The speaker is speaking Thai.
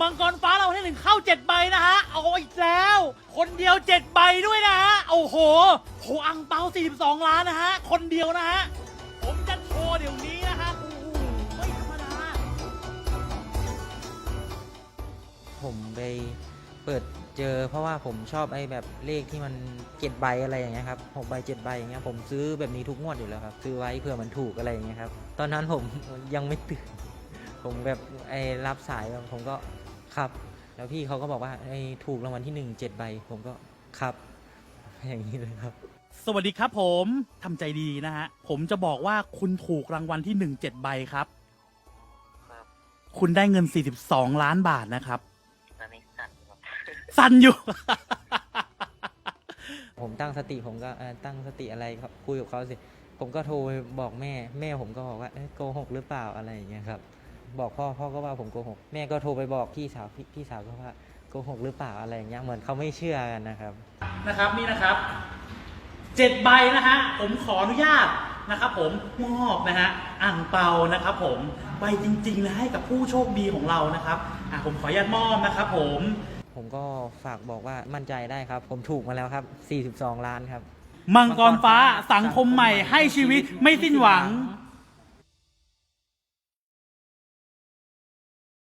มังกรฟ้าเราให้หนึ่งเข้าเจ็ดใบนะฮะ เอาอีกแล้ว คนเดียวเจ็ดใบด้วยนะฮะ โอ้โหโหอังเปา42 ล้านนะฮะ คนเดียวนะฮะ ผมจะโชว์เดี๋ยวนี้นะฮะ โอ้โหไม่ธรรมดา ผมไปเปิดเจอ เพราะว่าผมชอบไอ้แบบเลขที่มันเจ็ดใบอะไรอย่างเงี้ยครับหกใบเจ็ดใบอย่างเงี้ยผมซื้อแบบนี้ทุกงวดอยู่แล้วครับ ซื้อไว้เผื่อมันถูกอะไรอย่างเงี้ยครับ ตอนนั้นผม ยังไม่ตื่น ผมแบบไอ้รับสายผมก็ ครับ แล้วพี่เขาก็บอกว่าไอ้ถูกรางวัลที่หนึ่งเจ็ดใบ ผมก็ครับ อย่างนี้เลยครับ สวัสดีครับผมทำใจดีนะฮะ ผมจะบอกว่าคุณถูกรางวัลที่หนึ่งเจ็ดใบครับ ครับคุณได้เงิน42ล้านบาทนะครับ ตอนนี้สั่นครับ สั่นอยู่ ผมตั้งสติผมก็เอ่อตั้งสติอะไรครับคุยกับเขาสิ ผมก็โทรไปบอกแม่ แม่ผมก็บอกว่าเอ้ยโกหกหรือเปล่าอะไรอย่างเงี้ยครับ บอกพ่อพ่อก็ว่าผมโกหก แม่ก็โทรไปบอกพี่สาวพี่พี่สาวก็ว่าโกหกหรือเปล่าอะไรอย่างเงี้ยเหมือนเขาไม่เชื่อกันนะครับ นะครับนี่นะครับเจ็ดใบนะฮะผมขออนุญาตนะครับผมมอบนะฮะอ่างเปานะครับ ผมใบจริงๆนะให้กับผู้โชคดีของเรานะครับอะผมขออนุญาตมอบนะครับ ผมผมก็ฝากบอกว่ามั่นใจได้ครับ ผมถูกมาแล้วครับ 42 ล้านครับ มังกรฟ้าสังคมใหม่ให้ชีวิตไม่สิ้นหวัง